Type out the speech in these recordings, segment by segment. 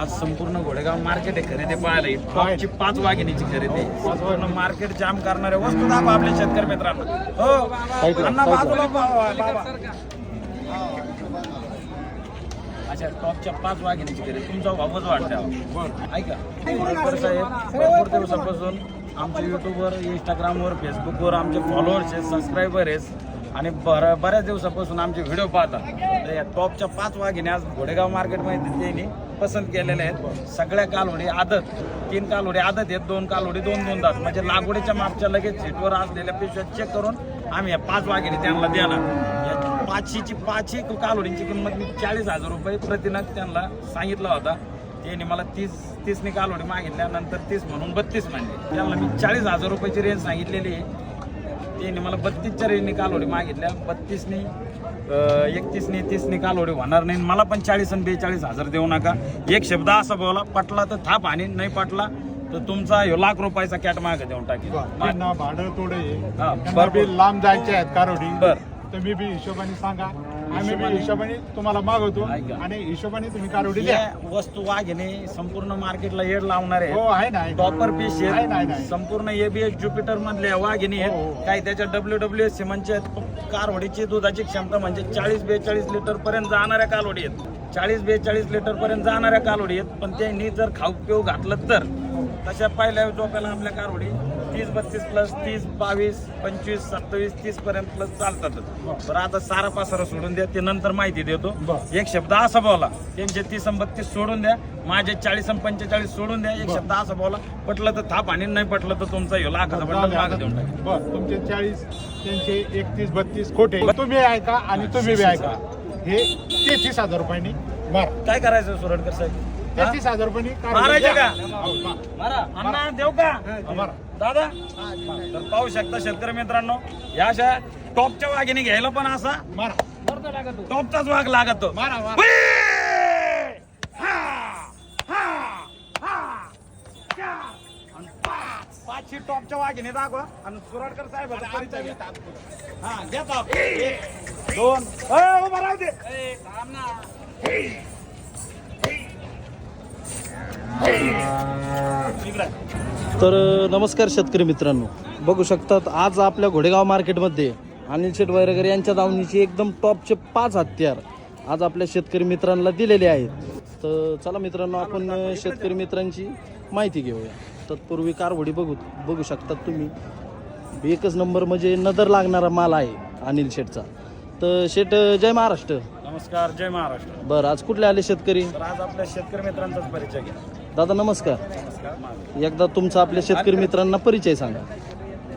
आज संपूर्ण घोडेगाव मार्केट आहे खरेदी पाहायला. टॉपची पाच वाघिणीची खरेदी संपूर्ण मार्केट जाम करणारे वस्तू दाखवा आपल्या शेतकरी मित्रांना. हो. अण्णा बाजूला. अच्छा टॉपच्या पाच वाघिणीची खरेदी. तुमचा भावच वाटतं ऐका. साहेब भरपूर दिवसापासून आमच्या युट्यूबवर इंस्टाग्रामवर फेसबुकवर आमचे फॉलोअर्स आहेत सबस्क्रायबर आहेत. आणि बर बऱ्याच दिवसापासून आमचे व्हिडिओ पाहतात. तर या टॉपच्या पाच वाघिणी आज घोडेगाव मार्केटमध्ये त्यांनी पसंत केलेल्या आहेत. सगळ्या कालवडी आदत तीन कालोडी आदत आहेत दोन कालोडी दोन दोन दात. म्हणजे लागवडीच्या मागच्या लगेच सीटवर असलेल्या पिशव्या चेक करून आम्ही या पाच वाघिणी त्यांना देणार. या पाचशेची पाचशे कालोडींची किंमत मी चाळीस हजार रुपये प्रतिनग त्यांना सांगितला होता. त्यांनी मला तीस तीसने कालोडी मागितल्या नंतर तीस म्हणून बत्तीस म्हणले. त्यांना मी चाळीस हजार रुपयाची रेंज सांगितलेली आहे. त्यांनी मला बत्तीसच्या रेंजनी कालोडी मागितल्या. बत्तीसनी एकतीसनी तीसनी कालोडी होणार नाही. मला पण चाळीस आणि बेचाळीस हजार देऊ नका. एक शब्द असा बोला पटला तर थाप आणि नाही पटला तर तुमचा ह्यो लाख रुपयाचा कॅट मागे देऊन टाकेल भाडं थोडं लांब जायचे आहेत कारोडी. बर. तुम्ही बी हिशोबाने सांगा. आम्ही बी हिशोबाने- तुम्हाला मागवतो ऐका. आणि हिशोबाने तुम्ही कारोडी द्या या वस्तू वाघिणी संपूर्ण मार्केटला येड लावणार हो आहे ना आहे. टॉपर पीस आहे. संपूर्ण एबीएस ज्युपिटर मधले वाघिणी हो, आहेत हो. काही त्याच्या डब्ल्यू डब्ल्यू एस सिमनचे कारवडीची दुधाची क्षमता म्हणजे चाळीस बेचाळीस लिटर पर्यंत जाणाऱ्या कालवडी आहेत चाळीस बेचाळीस लिटर पर्यंत जाणाऱ्या कालवडी आहेत पण त्यांनी जर खाऊ पिऊ घातलं तर तशा पहिल्या झोप्याला आपल्या कारवडी तीस बत्तीस प्लस तीस बावीस पंचवीस सत्तावीस तीस पर्यंत प्लस चालतातच तर आता सारा पासारा सोडून द्या ते नंतर माहिती देतो. बरं. एक शब्द असा बोला त्यांचे तीस आणि बत्तीस सोडून द्या माझे चाळीस आणि पंचेचाळीस सोडून द्या एक बरं. शब्द असा बोला पटलं तर थाप आणि नाही पटलं तर तुमचा लाखाचा पटलं मागं देऊन टाकेल बर तुमचे चाळीस त्यांचे एकतीस बत्तीस खोटे. तुम्ही ऐका आणि तुम्ही ऐका. हे तेहतीस हजार रुपयांनी बर काय करायचं सुरडकर साहेब? तेहतीस हजार कारोडी मारायचे. का? अण्णा देऊ का मारा. दादा तर पाहू शकता शेतकरी मित्रांनो या अशा टॉपच्या वाघिणी घ्यायला पण असा मारा टॉपचाच वाघ लागतो! हा! हा! हा! पाचशे टॉपच्या वाघिणी दाखवा आणि सुरडकर साहेब. हा घ्या. एक, दोन उभा राहू दे तर नमस्कार शेतकरी मित्रांनो. बघू शकतात आज आपल्या घोडेगाव मार्केटमध्ये अनिल शेट वैरगर यांच्या दावणीची एकदम टॉपचे पाच हत्यार आज आपल्या शेतकरी मित्रांना दिलेले आहेत. तर चला मित्रांनो आपण शेतकरी मित्रांची माहिती घेऊया. तत्पूर्वी कारवडी बघू बघू शकतात तुम्ही. एकच नंबर म्हणजे नदर लागणारा माल आहे अनिल शेटचा तर अ, जय महाराष्ट्र. नमस्कार जय महाराष्ट्र. बरं आज कुठले आले शेतकरी? आज आपल्या शेतकरी मित्रांचाच परिचय घ्या. दादा नमस्कार. एकदा तुमचा आपल्या शेतकरी मित्रांना परिचय सांगा.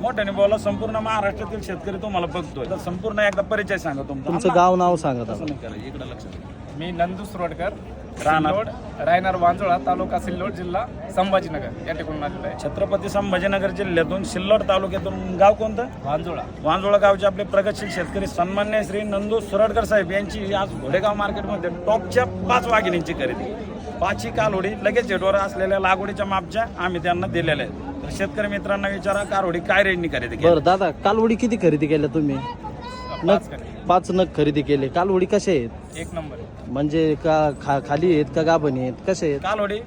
मोठ्याने बोला संपूर्ण महाराष्ट्रातील शेतकरी तुम्हाला बघतोय. तर संपूर्ण एकदा परिचय सांगा तुमचा. तुमचं गाव नाव सांगा दादा. इकडं लक्ष. मी नंदू सुरडकर राहणार. सिल्लोड रायनार वांजोळा तालुका सिल्लोड जिल्हा संभाजीनगर या ठिकाणी आलेलो आहे. छत्रपती संभाजीनगर जिल्ह्यातून सिल्लोड तालुक्यातून गाव कोणतं? वांजोळा. वांजोळा गावचे आपले प्रगतशील शेतकरी सन्मान्य श्री नंदू सुरडकर साहेब यांची आज घोडेगाव मार्केटमध्ये टॉपच्या पाच वाघिणींची खरेदी. पाचही कालोडी लगेच झेटवर असलेल्या लागवडीच्या मापच्या आम्ही त्यांना दिलेल्या आहेत. तर शेतकरी मित्रांना विचारा कारवडी काय रेंजनी खरेदी केली? बरं दादा कालवडी किती खरेदी केल्या तुम्ही? पाच नग करे. पाच नग खरेदी केले. कालवडी कशा आहेत? एक नंबर. म्हणजे का खा खाली आहेत का गाभणी आहेत? कसे आहेत? कालोडी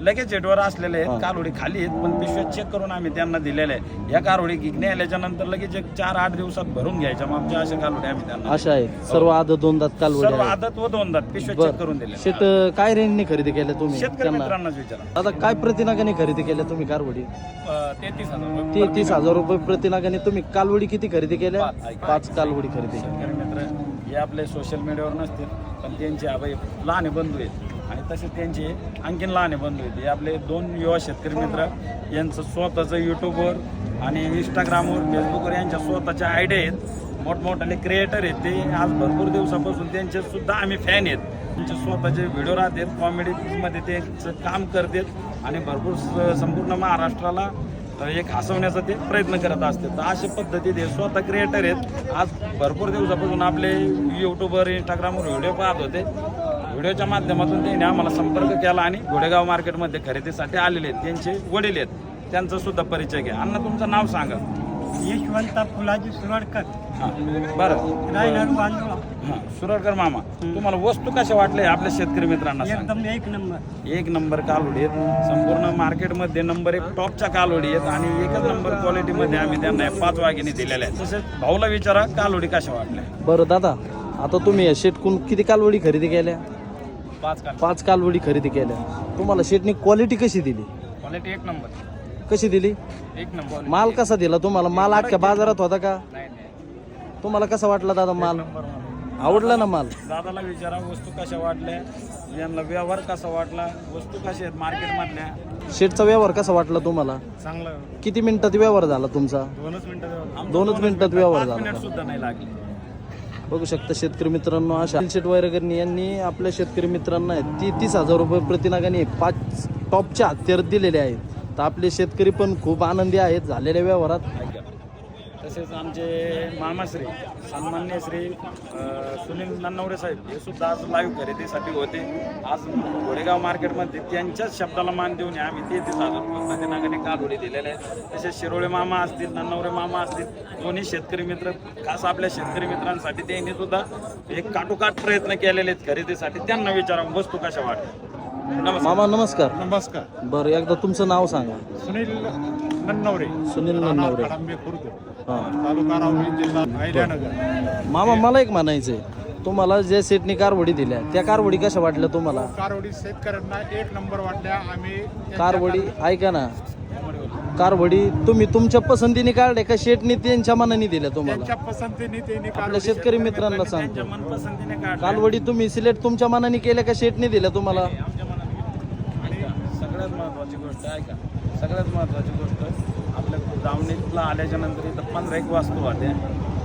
लगेच झेटवर असलेले हा. आहेत कालोडी खाली आहेत पण पिशव्या चेक करून आम्ही त्यांना दिलेल्या आहे. या कालोडी गिगणे आल्याच्यानंतर लगेच एक चार आठ दिवसात भरून घ्यायच्या मागच्या अशा कालोडी आम्ही त्यांना अशा आहेत. सर्व आद दोन दात कालवडी सर्व आहेत. आदत व दोन दात. पिशव्या चेक करून दिले शेट काय रेंजने खरेदी केल्या तुम्ही? शेतकरी त्यांना? मित्रांनाच विचारा. दादा काय प्रतिनागाने खरेदी केल्या तुम्ही कारवडी तेहतीस हजार रुपये. ते तीस हजार रुपये प्रतिनागाने तुम्ही कालवडी किती खरेदी केल्या? पाच. पाच कालवडी खरेदी शेतकरी मित्र हे आपले सोशल मीडियावर नसतील पण त्यांचे आबाई लहाने बंधू आहेत. आणि तसे त्यांचे आणखीन लहाने बंधू आहेत. आपले दोन युवा शेतकरी मित्र यांचं स्वतःचं यूट्यूबवर आणि इंस्टाग्रामवर फेसबुकवर यांच्या स्वतःच्या आयडिया आहेत. मोठमोठाले क्रिएटर आहेत. ते आज भरपूर दिवसापासून त्यांचे सुद्धा आम्ही फॅन आहेत. त्यांचे स्वतःचे व्हिडिओ राहतात कॉमेडीमध्ये त्यांचं काम करतात आणि भरपूर स- संपूर्ण महाराष्ट्राला एक हसवण्याचा ते प्रयत्न करत असते तर अशा पद्धतीत हे स्वतः क्रिएटर आहेत. आज भरपूर दिवसापासून आपले यूट्यूबवर इंस्टाग्रामवर व्हिडिओ पाहत होते. व्हिडिओच्या माध्यमातून त्यांनी आम्हाला संपर्क केला आणि घोडेगाव मार्केटमध्ये खरेदीसाठी आलेले आहेत. त्यांचे वडील आहेत. त्यांचा सुद्धा परिचय घ्या. अण्णा तुमचं नाव सांगा. यशवंत फुलाजी सुरडकर. हा. बरं. हा. सुरडकर मामा तुम्हाला वस्तू कशा वाटल्या आपल्या शेतकरी मित्रांना. एकदम एक नंबर. एक नंबर कालोडी आहेत. संपूर्ण मार्केटमध्ये नंबर एक टॉपच्या कालोडी आहेत आणि एकच नंबर क्वालिटीमध्ये आम्ही त्यांना या पाच वाघिणी दिलेल्या आहेत. तसेच भाऊला विचारा कालोडी कशा वाटल्या? बरं दादा आता तुम्ही या शेटकून किती कालवडी खरेदी केल्या? पाच काल पाच कालवडी खरेदी केल्या. तुम्हाला शेटनी क्वालिटी कशी दिली? क्वालिटी एक नंबर. कशी दिली? एक नंबर. माल कसा दिला? तुम्हाला माल अख्ख्या बाजारात होता का? नाही नाही. तुम्हाला कसा वाटला दादा माल? आवडला ना माल? दादाला विचारा वस्तू कशा वाटल्या? यांना व्यवहार कसा वाटला? वस्तू कशा आहेत मार्केटमधल्या शेटचा व्यवहार कसा वाटला तुम्हाला? चांगलं. किती मिनिटात व्यवहार झाला तुमचा? दोनच मिनिटं आमचं दोनच मिनिटात व्यवहार झाला. सुद्धा नाही लागले. बघू शकता शेतकरी मित्रांनो अशा. शेट वैरगरणी यांनी आपल्या शेतकरी मित्रांना ती तीस हजार रुपये प्रतिनागाने पाच टॉपच्या हत्यार दिलेले आहेत. तर आपले शेतकरी पण खूप आनंदी आहेत झालेल्या व्यवहारात. तसेच आमचे मामाश्री सन्मान्य श्री सुनील नन्नवरे साहेब हे सुद्धा आज लाईव्ह खरेदीसाठी होते. आज घोडेगाव मार्केटमध्ये त्यांच्याच शब्दाला मान देऊन आम्ही तेहतीस हजार रुपये प्रतिनागाने कालोडी दिलेले आहेत. तसेच शिरोळे मामा असतील नन्नवरे मामा असतील दोन्ही शेतकरी मित्र खास आपल्या शेतकरी मित्रांसाठी त्यांनी सुद्धा एक काटोकाट प्रयत्न केलेले आहेत खरेदीसाठी. त्यांना विचारा वस्तू कशा वाटतात नमस्कार. मामा नमस्कार. नमस्कार. बरं एकदा तुमचं नाव सांगा. सुनील नन्नवरे. सुनील नन्नवरे. हां तालुका जिल्हा अहिल्यानगर. मामा मला एक म्हणायचंय. तुम्हाला जे सेटनी कारवडी दिल्या त्या कारवडी कशा वाटल्या तुम्हाला? कारवडी शेतकऱ्यांना एक नंबर वाटल्या. आम्ही कारवडी ऐका ना. कारवडी तुम्ही तुमच्या पसंतीने काढले का शेटनी त्यांच्या मनाने दिल्या तुम्हाला? त्यांच्या पसंतीने त्यांनी आपल्या कारवडी शेतकरी मित्रांना त्यांच्या सांगतो. मनपसंतीने. कालवडी तुम्ही सिलेक्ट तुमच्या मनाने केल्या का शेटने दिल्या तुम्हाला? आमच्या मनात ऐका, सगळ्यात महत्वाची गोष्ट आहे का सगळ्यात महत्वाची गोष्ट आपल्या दावणीतला आल्याच्यानंतर इथं पंधरा एक वास्तू होत्या.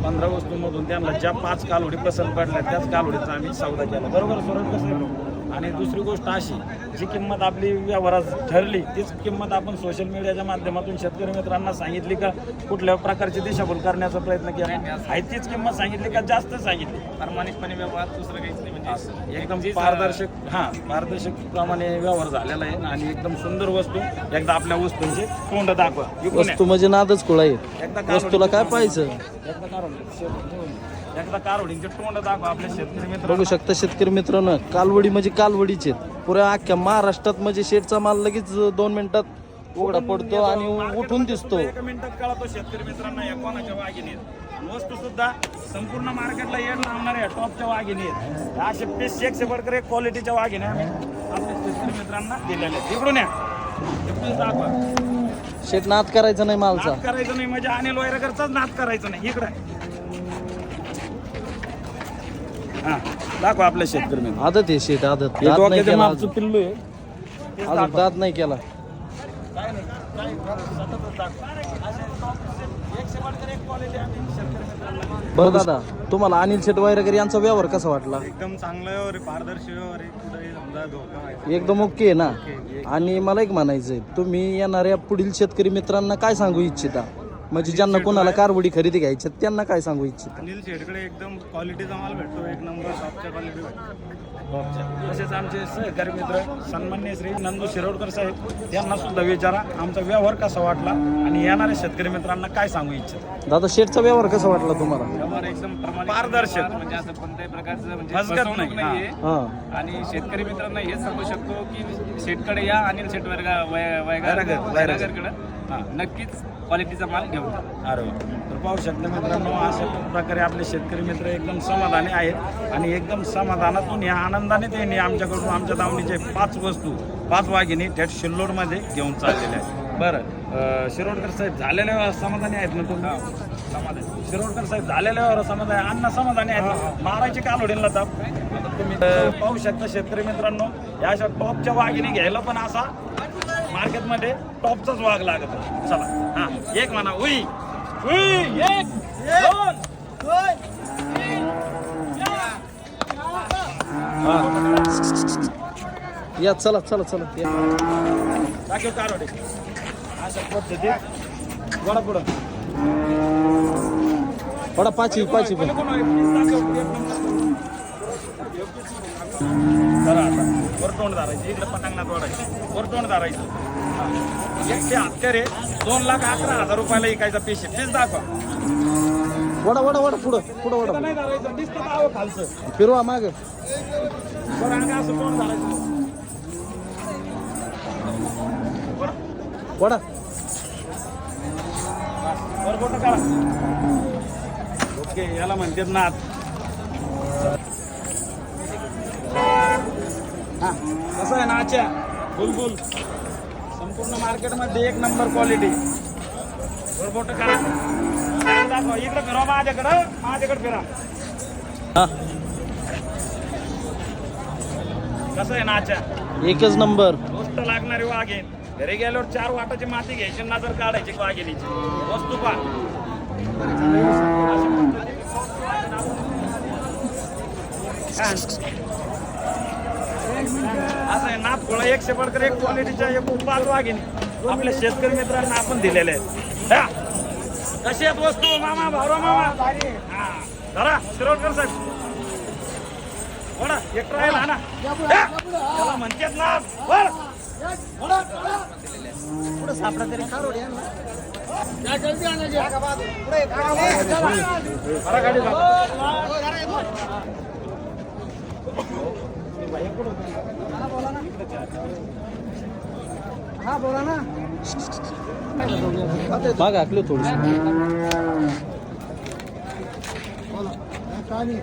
पंधरा वस्तूमधून त्यांना ज्या पाच कालोडी पसंत पडल्या त्याच कालोडीचा आम्ही सौदा केला. बरोबर सुरत कसं आणि दुसरी गोष्ट अशी जी किंमत आपली व्यवहारात ठरली तीच किंमत आपण सोशल मीडियाच्या माध्यमातून शेतकरी मित्रांना सांगितली का कुठल्या प्रकारची दिशाभूल करण्याचा प्रयत्न केला? आहे तीच किंमत सांगितली का जास्त सांगितली? प्रामाणिकपणे व्यवहार दुसरं काहीच नाही म्हणजे एकदम पारदर्शक हा पारदर्शक प्रमाणे व्यवहार झालेला आहे आणि एकदम सुंदर वस्तू एकदा आपल्या वस्तूंचे तोंड दाखवा. वस्तू म्हणजे नादच खुळा आहे वस्तूला काय पाहिजे एकदा कार एकदा कारवडींचे तोंड दाखवा आपल्या शेतकरी मित्र बघू शकता शेतकरी मित्रांनो कालवडी म्हणजे कालवडीच आहेत. पुऱ्या अख्ख्या महाराष्ट्रात म्हणजे शेटचा माल लगेच दोन मिनिटात उघडा पडतो आणि उठून दिसतो. एका मिनिटात कळतो शेतकरी मित्रांना या कोणाच्या वाघिणी वस्तू सुद्धा संपूर्ण मार्केटला येड लावणाऱ्या टॉपच्या वाघिणी आहेत या असे पीस एकशे बडकर एक क्वालिटीच्या वाघिणी आम्ही आपल्या शेतकरी मित्रांना दिलेल्या आहेत. इकडून या. piece दाखवा. शेट नाद करायचा नाही मालचा. नाद करायचं नाही म्हणजे अनिल वैरागरचाच नाद करायचं नाही. इकडे. हा दाखवा आपल्या शेतकरी मित्र आदत आहे शेट आदत. दात नाही केला मागचं पिल्लू आहे. अजून. दात नाही केला. बरं दादा तुम्हाला अनिल शेट वगैरे यांचा व्यवहार कसा वाटला? एकदम चांगलं पारदर्शी कुठे समजा धोका एकदम ओके आहे ना? आणि मला एक म्हणायचंय तुम्ही येणाऱ्या पुढील शेतकरी मित्रांना काय सांगू इच्छिता? म्हणजे ज्यांना कोणाला कारवडी खरेदी घ्यायची त्यांना काय सांगू इच्छिता? अनिल शेडकडे एकदम क्वालिटीचा माल भेटतो एक नंबर शॉपच्या क्वालिटी भेटतो तसेच आमचे सहकारी मित्र सन्मान्य श्री नंदू शिरोडकर साहेब यांना सुद्धा विचारा आमचा व्यवहार कसा वाटला आणि येणाऱ्या शेतकरी मित्रांना काय सांगू इच्छित? दादा शेटचा व्यवहार कसा वाटला तुम्हाला? व्यवहार एकदम प्रामाणिक पारदर्शक. म्हणजे असं कोणत्याही प्रकारचं म्हणजे फसगत फसवणूक नाही, नाहीये. हा. आणि शेतकरी मित्रांना हेच सांगू शकतो की शेतकडे या अनिल शेट वर्गा वैरागर, वैरागर. हा नक्कीच क्वालिटीचा माल घेऊन वा. तर पाहू शकता मित्रांनो अशा प्रकारे आपले शेतकरी मित्र एकदम समाधानी आहेत. आणि एकदम समाधानातून या आनंदाने त्यांनी आमच्याकडून आमच्या दावणीचे पाच वस्तू पाच वाघिणी थेट शिल्लोडमध्ये घेऊन चाललेल्या आहेत. बरं शिरोडकर साहेब झालेल्या वेळा समाधानी आहेत ना तुम्ही? समाधानी. शिरोडकर साहेब झालेल्या वेळा समाधानी अण्णा समाधानी आहेत. मारायची कालोडीला ताप. तुम्ही पाहू शकता शेतकरी मित्रांनो या अशा टॉपच्या वाघिणी घ्यायला पण असा मार्केटमध्ये टॉपचाच वाघ लागत. चला हा एक म्हणा उई उई एक दोन या चला चला चला या. कारवडे अशा पद्धतीत वडा पुढं थोडा पाचवी पाचवी पण करा आता वर तोंड धरायचं इकडे पटांगणात वाढायचं वर तोंड धरायचं. हा. एकशे हत्यारे दोन लाख अकरा हजार रुपयाला विकायचा पेशी तेच दाखवा. वडा वडा वडा पुढं पुढं वडा. नाही धरायचं. दिसतं आहो खालचं. फिरवा माग. असं कोण धरायचं. वडा. बरं बोट करा ओके याला म्हणतात नाथ कसं आहे नाच्या बुलबुल. संपूर्ण मार्केटमध्ये एक नंबर क्वालिटी चार दाखवा इकडं फिरा माझ्याकडं. माझ्याकडे फिरा. हा. कसं आहे नाच्या एकच नंबर. दोस्त लागणारी वाघेन घरी गेल्यावर चार वाटाची माती घ्यायची नजर काढायची वाघिणीची. वस्तू पा असं आहे नाथ गोळा एकशे पडकर एक क्वालिटीच्या एक पाच वाघिणी. आपल्या शेतकरी मित्रांना आपण दिलेले आहेत. हा. कशी आहेत वस्तू? मामा भावरा मामा? हा. धरा शिरोडकर साहेब. बोला एक राहील हा ना हा. त्याला म्हणतात ना वर. बरा गाडी हा बोला ना माग आखलो थोडस. काय नाही